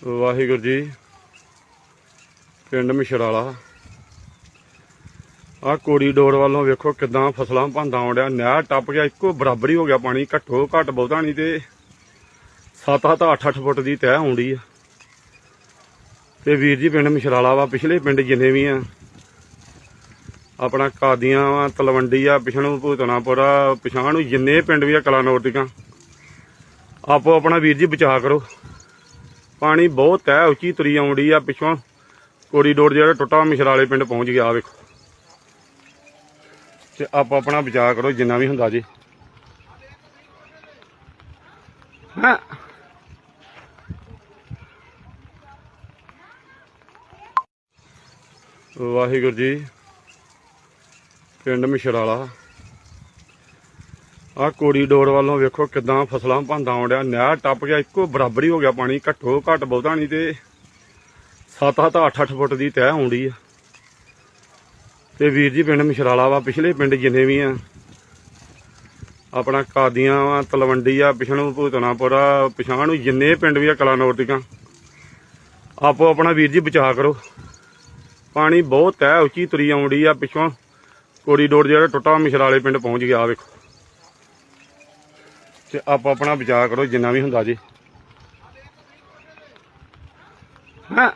ਵਾਹਿਗੁਰੂ ਜੀ, ਪਿੰਡ ਮਿਸ਼ਰਾਲਾ। ਆ ਕੋਰੀਡੋਰ ਵੱਲੋਂ ਵੇਖੋ ਕਿਦਾਂ ਫਸਲਾਂ ਭੰਦਾ ਆਉਂਦਿਆ, ਨਹਿਰ ਟੱਪ ਗਿਆ, ਇੱਕੋ ਬਰਾਬਰ ਹੀ ਹੋ ਗਿਆ ਪਾਣੀ, ਘੱਟੋ ਘੱਟ ਬਹੁਤਾ ਨਹੀਂ ਤੇ 7-7 8-8 ਫੁੱਟ ਦੀ ਤਹਿ ਆਉਂਦੀ ਆ। ਤੇ ਵੀਰ ਜੀ, ਪਿੰਡ ਮਿਸ਼ਰਾਲਾ ਵਾ, ਪਿਛਲੇ ਪਿੰਡ ਜਿੰਨੇ ਵੀ ਆ, ਆਪਣਾ ਕਾਦੀਆਂ ਵਾ, ਤਲਵੰਡੀ ਆ, ਪਿਛਣੂ ਭੂਤਨਾਪੁਰਾ ਪਿਛਾਂ ਨੂੰ ਜਿੰਨੇ ਪਿੰਡ ਵੀ ਆ ਕਲਾਨੌਰ ਦੀਆਂ, ਆਪੋ ਆਪਣਾ ਵੀਰ ਜੀ ਬਚਾ ਕਰੋ। ਪਾਣੀ ਬਹੁਤ ਹੈ, ਉੱਚੀ ਤਰੀ ਆਉਂਦੀ ਆ ਪਿੱਛੋਂ। ਕੋਰੀਡੋਰ ਜਿਹੜਾ ਟੁੱਟਾ ਮਿਸ਼ਰਾਲੇ ਪਿੰਡ ਪਹੁੰਚ ਗਿਆ ਆ ਵੇਖੋ। ਤੇ ਆਪ ਆਪਣਾ ਬਚਾਅ ਕਰੋ, ਜਿੰਨਾ ਵੀ ਹੁੰਦਾ ਜੀ। ਹਾਂ? ਵਾਹਿਗੁਰੂ ਜੀ, ਪਿੰਡ ਮਿਸ਼ਰਾਲਾ ਆ ਕੋਰੀਡੋਰ ਵੱਲੋਂ ਵੇਖੋ ਕਿਦਾਂ ਫਸਲਾਂ ਭੰਦਾ ਆਉਂਦਿਆ ਨਹਿਰ ਟੱਪ ਗਿਆ, ਇੱਕੋ ਬਰਾਬਰ ਹੀ ਹੋ ਗਿਆ ਪਾਣੀ, ਘੱਟੋ ਘੱਟ ਬਹੁਤਾ ਨਹੀਂ ਤੇ 7-7 8-8 ਫੁੱਟ ਦੀ ਤਹਿ ਆਉਂਦੀ ਆ। ਤੇ ਵੀਰ ਜੀ ਪਿੰਡ ਮਿਸ਼ਰਾਲਾ ਵਾ, ਪਿਛਲੇ ਪਿੰਡ ਜਿੰਨੇ ਵੀ ਆ, ਆਪਣਾ ਕਾਦੀਆਂ ਵਾ, ਤਲਵੰਡੀ ਆ, ਪਿਛਣੂ, ਭੂਤਨਾਪੁਰਾ ਪਿਛਾਂ ਨੂੰ ਜਿੰਨੇ ਪਿੰਡ ਵੀ ਆ ਕਲਾਨੌਰ ਦੀਆਂ, ਆਪੋ ਆਪਣਾ ਵੀਰ ਜੀ ਬਚਾ ਕਰੋ। ਪਾਣੀ ਬਹੁਤ ਤੈ ਉੱਚੀ ਤਰੀ ਆਉਂਦੀ ਆ, ਪਿੱਛੋਂ ਕੋਰੀਡੋਰ ਜਿਹੜਾ ਟੁੱਟਾ ਮਿਸ਼ਰਾਲੇ ਪਿੰਡ ਪਹੁੰਚ ਗਿਆ, ਵੇਖੋ। ਤੇ ਆਪ ਆਪਣਾ ਬਚਾਅ ਕਰੋ ਜਿੰਨਾ ਵੀ ਹੁੰਦਾ ਜੀ। ਹਾਂ?